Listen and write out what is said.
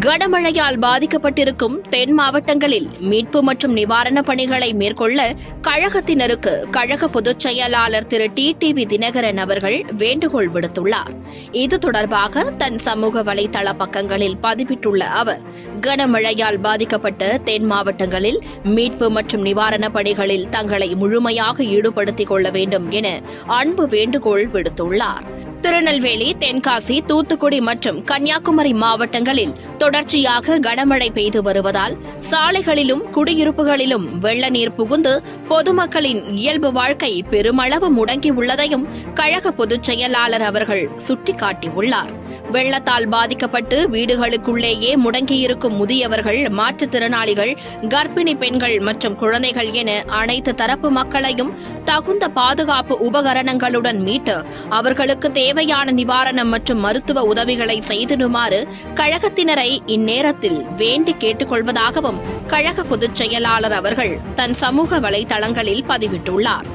கனமழையால் பாதிக்கப்பட்டிருக்கும் தென் மாவட்டங்களில் மீட்பு மற்றும் நிவாரணப் பணிகளை மேற்கொள்ள கழகத்தினருக்கு கழக பொதுச் செயலாளர் திரு டி டிவி தினகரன் அவர்கள் வேண்டுகோள் விடுத்துள்ளார். இது தொடர்பாக தன் சமூக வலைதள பக்கங்களில் பதிவிட்டுள்ள அவர் கனமழையால் பாதிக்கப்பட்ட தென் மாவட்டங்களில் மீட்பு மற்றும் நிவாரணப் பணிகளில் தங்களை முழுமையாக ஈடுபடுத்திக் கொள்ள வேண்டும் என அன்பு வேண்டுகோள் விடுத்துள்ளார். திருநெல்வேலி தென்காசி தூத்துக்குடி மற்றும் கன்னியாகுமரி மாவட்டங்களில் தொடர்ச்சியாக கனமழை பெய்து வருவதால் சாலைகளிலும் குடியிருப்புகளிலும் வெள்ள நீர் புகுந்து பொதுமக்களின் இயல்பு வாழ்க்கை பெருமளவு முடங்கியுள்ளதையும் கழக பொதுச் செயலாளர் அவர்கள் சுட்டிக்காட்டியுள்ளார். வெள்ளத்தால் பாதிக்கப்பட்டு வீடுகளுக்குள்ளேயே முடங்கியிருக்கும் முதியவர்கள் மாற்றுத்திறனாளிகள் கர்ப்பிணி பெண்கள் மற்றும் குழந்தைகள் என அனைத்து தரப்பு மக்களையும் தகுந்த பாதுகாப்பு உபகரணங்களுடன் மீட்டு அவர்களுக்கு தேவை தேவையான நிவாரணம் மற்றும் மருத்துவ உதவிகளை செய்திடுமாறு கழகத்தினரை இந்நேரத்தில் வேண்டி கேட்டுக்கொள்வதாகவும் கழக பொதுச் செயலாளர் அவர்கள் தன் சமூக வலைதளங்களில் பதிவிட்டுள்ளார்.